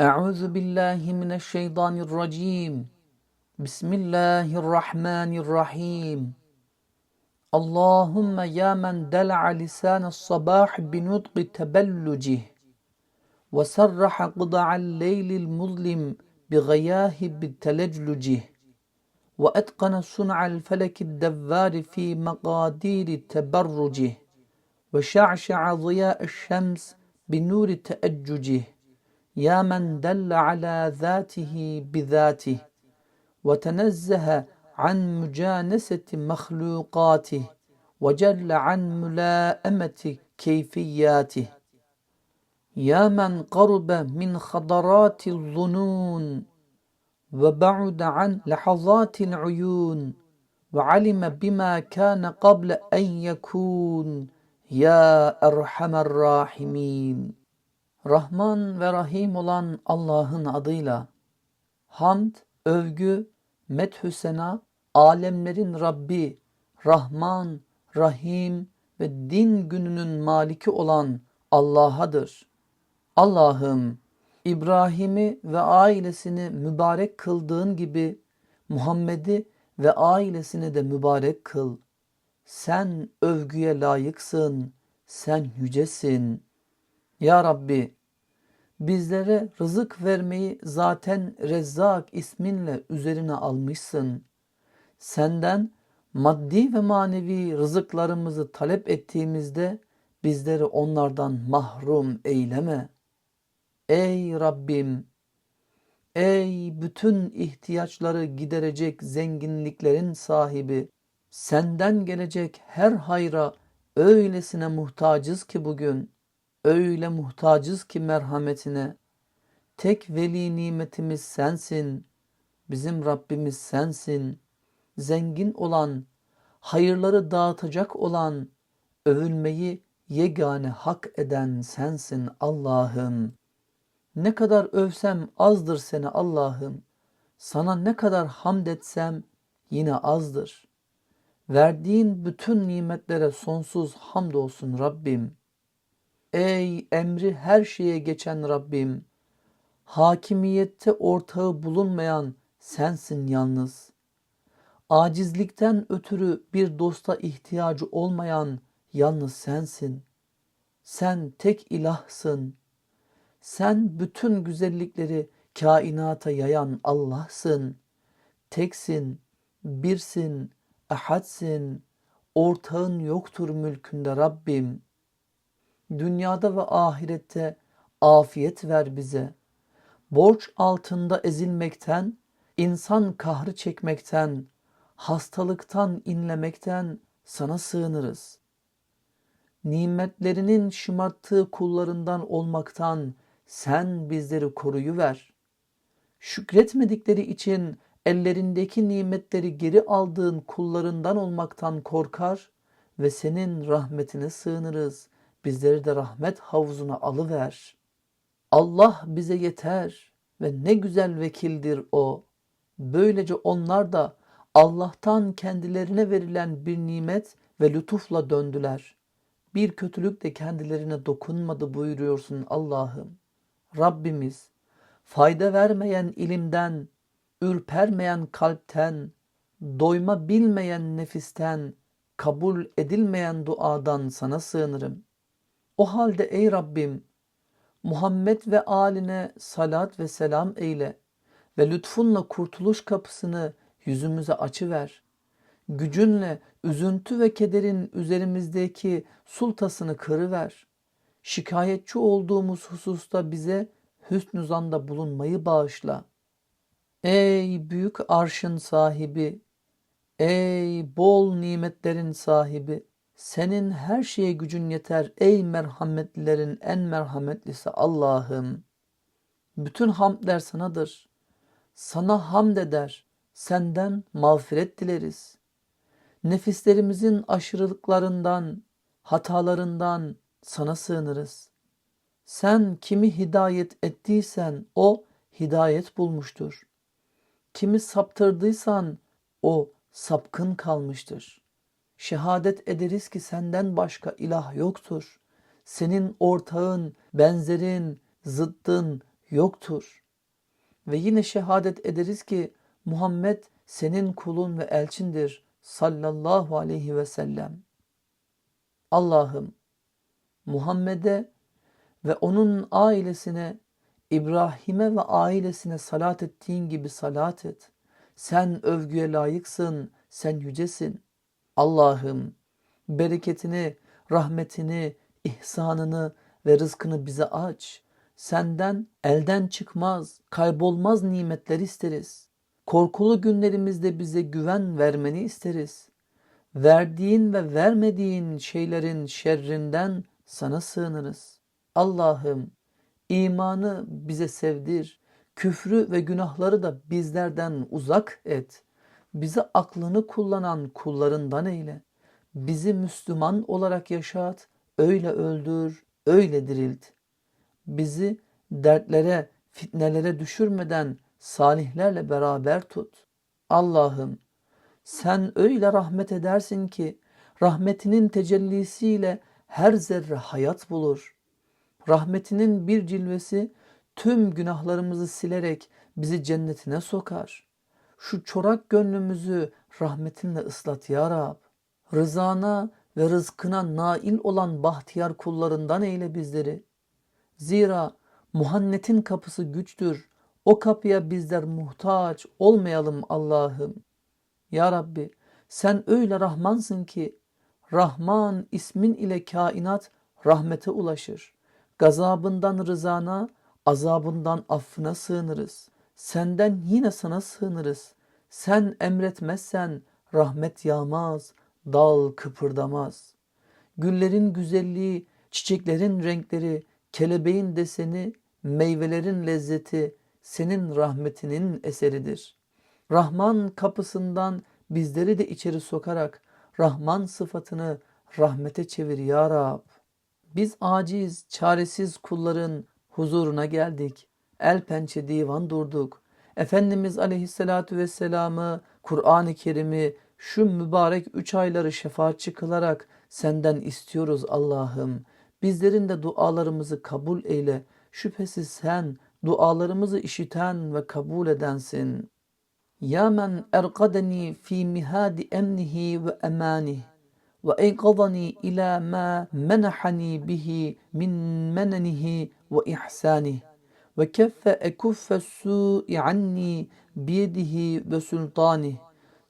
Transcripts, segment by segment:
أعوذ بالله من الشيطان الرجيم. بسم الله الرحمن الرحيم. اللهم يا من دلع لسان الصباح بنطق تبلجه وسرح قضع الليل المظلم بغياهب تلجلجه وأتقن صنع الفلك الدوار في مقادير تبرجه وشعشع ضياء الشمس بنور تأججه يا من دل على ذاته بذاته وتنزه عن مجانسة مخلوقاته وجل عن ملائمة كيفياته. يا من قرب من خضرات الظنون وبعد عن لحظات العيون وعلم بما كان قبل أن يكون. يا أرحم الراحمين. Rahman ve Rahim olan Allah'ın adıyla hamd, övgü, methü sena, alemlerin Rabbi, Rahman, Rahim ve din gününün maliki olan Allah'adır. Allah'ım İbrahim'i ve ailesini mübarek kıldığın gibi Muhammed'i ve ailesini de mübarek kıl. Sen övgüye layıksın, sen yücesin. Ya Rabbi, bizlere rızık vermeyi zaten Rezzak isminle üzerine almışsın. Senden maddi ve manevi rızıklarımızı talep ettiğimizde bizleri onlardan mahrum eyleme. Ey Rabbim, ey bütün ihtiyaçları giderecek zenginliklerin sahibi, senden gelecek her hayra öylesine muhtacız ki bugün, öyle muhtacız ki merhametine. Tek veli nimetimiz sensin, bizim Rabbimiz sensin. Zengin olan, hayırları dağıtacak olan, övülmeyi yegane hak eden sensin Allah'ım. Ne kadar övsem azdır seni Allah'ım. Sana ne kadar hamd etsem yine azdır. Verdiğin bütün nimetlere sonsuz hamdolsun Rabbim. Ey emri her şeye geçen Rabbim. Hakimiyette ortağı bulunmayan sensin yalnız. Acizlikten ötürü bir dosta ihtiyacı olmayan yalnız sensin. Sen tek ilahsın. Sen bütün güzellikleri kainata yayan Allah'sın. Teksin, birsin, ahadsin, ortağın yoktur mülkünde Rabbim. Dünyada ve ahirette afiyet ver bize. Borç altında ezilmekten, insan kahrı çekmekten, hastalıktan inlemekten sana sığınırız. Nimetlerinin şımarttığı kullarından olmaktan sen bizleri koruyuver. Şükretmedikleri için ellerindeki nimetleri geri aldığın kullarından olmaktan korkar ve senin rahmetine sığınırız. Bizleri de rahmet havuzuna alıver. Allah bize yeter ve ne güzel vekildir o. Böylece onlar da Allah'tan kendilerine verilen bir nimet ve lütufla döndüler. Bir kötülük de kendilerine dokunmadı buyuruyorsun Allah'ım. Rabbimiz fayda vermeyen ilimden, ürpermeyen kalpten, doyma bilmeyen nefisten, kabul edilmeyen duadan sana sığınırım. O halde ey Rabbim Muhammed ve aline salat ve selam eyle ve lütfunla kurtuluş kapısını yüzümüze açıver. Gücünle üzüntü ve kederin üzerimizdeki sultasını kırıver. Şikayetçi olduğumuz hususta bize hüsnü zanda bulunmayı bağışla. Ey büyük arşın sahibi, ey bol nimetlerin sahibi, senin her şeye gücün yeter ey merhametlilerin en merhametlisi Allah'ım. Bütün hamdler sanadır. Sana hamd eder, senden mağfiret dileriz. Nefislerimizin aşırılıklarından, hatalarından sana sığınırız. Sen kimi hidayet ettiysen o hidayet bulmuştur. Kimi saptırdıysan o sapkın kalmıştır. Şehadet ederiz ki senden başka ilah yoktur. Senin ortağın, benzerin, zıttın yoktur. Ve yine şehadet ederiz ki Muhammed senin kulun ve elçindir sallallahu aleyhi ve sellem. Allah'ım Muhammed'e ve onun ailesine, İbrahim'e ve ailesine salat ettiğin gibi salat et. Sen övgüye layıksın, sen yücesin. Allah'ım bereketini, rahmetini, ihsanını ve rızkını bize aç. Senden elden çıkmaz, kaybolmaz nimetler isteriz. Korkulu günlerimizde bize güven vermeni isteriz. Verdiğin ve vermediğin şeylerin şerrinden sana sığınırız. Allah'ım imanı bize sevdir. Küfrü ve günahları da bizlerden uzak et. Bizi aklını kullanan kullarından eyle. Bizi Müslüman olarak yaşat, öyle öldür, öyle dirilt. Bizi dertlere, fitnelere düşürmeden salihlerle beraber tut. Allah'ım sen öyle rahmet edersin ki rahmetinin tecellisiyle her zerre hayat bulur. Rahmetinin bir cilvesi tüm günahlarımızı silerek bizi cennetine sokar. Şu çorak gönlümüzü rahmetinle ıslat ya Rab. Rızana ve rızkına nail olan bahtiyar kullarından eyle bizleri. Zira muhannetin kapısı güçtür. O kapıya bizler muhtaç olmayalım Allah'ım. Ya Rabbi sen öyle Rahmansın ki Rahman ismin ile kainat rahmete ulaşır. Gazabından rızana, azabından affına sığınırız. Senden yine sana sığınırız. Sen emretmezsen rahmet yağmaz, dal kıpırdamaz. Güllerin güzelliği, çiçeklerin renkleri, kelebeğin deseni, meyvelerin lezzeti senin rahmetinin eseridir. Rahman kapısından bizleri de içeri sokarak Rahman sıfatını rahmete çevir ya Rab. Biz aciz, çaresiz kulların huzuruna geldik. El pençe divan durduk. Efendimiz aleyhissalatu vesselam'ı, Kur'an-ı Kerim'i, şu mübarek üç ayları şefaatçi kılarak senden istiyoruz Allah'ım. Bizlerin de dualarımızı kabul eyle. Şüphesiz sen dualarımızı işiten ve kabul edensin. Ya men erkadeni fi mihadi emnihi ve emanih ve enkadani ila ma menahani bihi min menenihi ve ihsanih وكف أكف السوء عني بيده وسلطانه.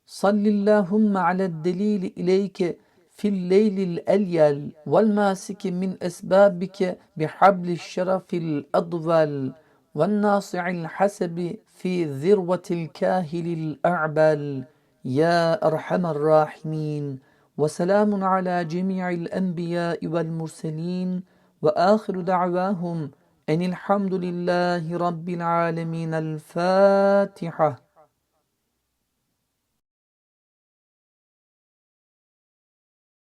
صل اللهم على الدليل إليك في الليل الأليل والماسك من أسبابك بحبل الشرف الأطول والناصع الحسب في ذروة الكاهل الأعبل. يا أرحم الراحمين. وسلام على جميع الأنبياء والمرسلين. وآخر دعواهم أن الحمد لله رب العالمين الفاتحة.